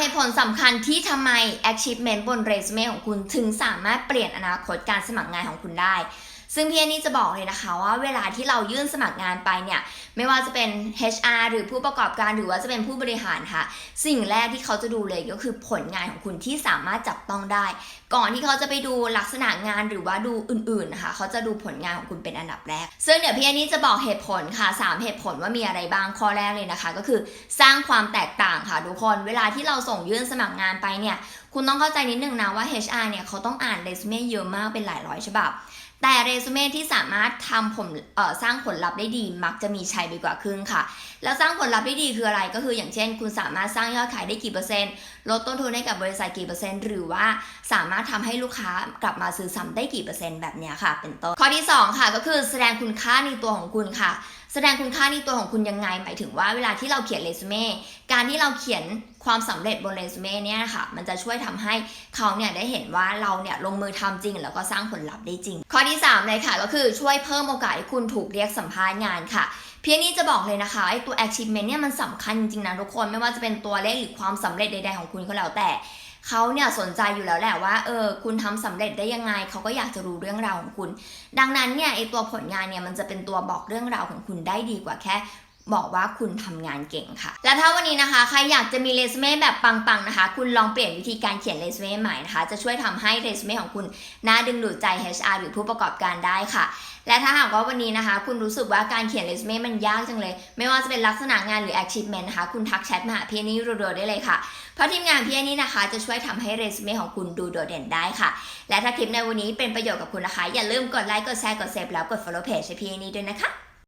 เหตุผลสำคัญที่ทำไม achievement บนเรซูเม่ของคุณถึงสามารถเปลี่ยนอนาคตการสมัครงานของคุณได้ ซึ่งพี่อันนี่จะบอกเลยนะคะว่าเวลาที่เรายื่นสมัครงานไปเนี่ย ไม่ว่าจะเป็น HR หรือผู้ประกอบการหรือว่าจะเป็นผู้บริหารค่ะ สิ่งแรกที่เขาจะดูเลยก็คือผลงานของคุณที่สามารถจับต้องได้ ก่อนที่เขาจะไปดูลักษณะงานหรือว่าดูอื่นๆนะคะเขาจะดูผลงานของคุณเป็นอันดับแรก ซึ่งเดี๋ยวพี่อันนี้จะบอกเหตุผลค่ะ 3 เหตุผลว่ามีอะไรบ้างข้อแรกเลยนะคะ ก็คือสร้างความแตกต่างค่ะทุกคนเวลาที่เราส่งยื่นสมัครงานไปเนี่ยคุณต้องเข้าใจนิดนึงนะว่า HR เนี่ยเขาต้องอ่านเรซูเม่เยอะมากเป็นหลายร้อยฉบับ แต่เรซูเม่ที่สามารถทำผลสร้างผลลัพธ์ได้ดี มักจะมีชัยไปกว่าครึ่งค่ะ แล้วสร้างผลลัพธ์ได้ดีคืออะไรก็คืออย่างเช่น คุณสามารถสร้างยอดขายได้กี่เปอร์เซ็นต์ลดต้นทุนให้กับบริษัทกี่เปอร์เซ็นต์หรือว่าสามารถทำให้ลูกค้ากลับมาซื้อซ้ำได้กี่เปอร์เซ็นต์แบบเนี้ยค่ะ เป็นต้นข้อที่สองค่ะก็คือแสดงคุณค่าในตัวของคุณค่ะ แสดงคุณค่าในตัวของคุณยังไง หมายถึงว่าเวลาที่เราเขียนเรซูเม่การที่เราเขียนความสำเร็จบนเรซูเม่เนี่ยค่ะมันจะช่วยทำให้เขาเนี่ยได้เห็นว่าเราเนี่ยลงมือทำจริง แล้วก็สร้างผลลัพธ์ได้จริง ข้อที่3เลยค่ะก็คือช่วยเพิ่มโอกาสให้คุณถูกเรียกสัมภาษณ์งานค่ะเพียงนี้จะบอกเลยนะคะไอ้ตัว achievement เนี่ยมันสำคัญจริงๆนะทุกคนไม่ว่าจะเป็นตัวเลขหรือความสำเร็จใดๆของคุณก็แล้วแต่ เขาเนี่ยสนใจอยู่แล้วแหละว่าเออคุณทำสำเร็จได้ยังไง เขาก็อยากจะรู้เรื่องราวของคุณ ดังนั้นเนี่ยไอตัวผลงานเนี่ยมันจะเป็นตัวบอกเรื่องราวของคุณได้ดีกว่าแค่ บอกว่าคุณทำงานเก่งค่ะ และถ้าวันนี้นะคะใครอยากจะมีเรซูเม่แบบปังๆนะคะ คุณลองเปลี่ยนวิธีการเขียนเรซูเม่ใหม่นะคะ จะช่วยทำให้เรซูเม่ของคุณน่าดึงดูดใจ HR หรือผู้ประกอบการได้ค่ะ และถ้าหากว่าวันนี้นะคะ คุณรู้สึกว่าการเขียนเรซูเม่มันยากจังเลย ไม่ว่าจะเป็นลักษณะงานหรือ achievement นะคะ คุณทักแชทมาหาพี่นี่รัวๆได้เลยค่ะ เพราะทีมงานพี่นี่นะคะ จะช่วยทำให้เรซูเม่ของคุณดูโดดเด่นได้ค่ะ และถ้าคลิปในวันนี้เป็นประโยชน์กับคุณนะคะ อย่าลืมกดไลค์ กดแชร์ กดเซฟแล้วกด follow page ให้พี่นี่ด้วยนะคะ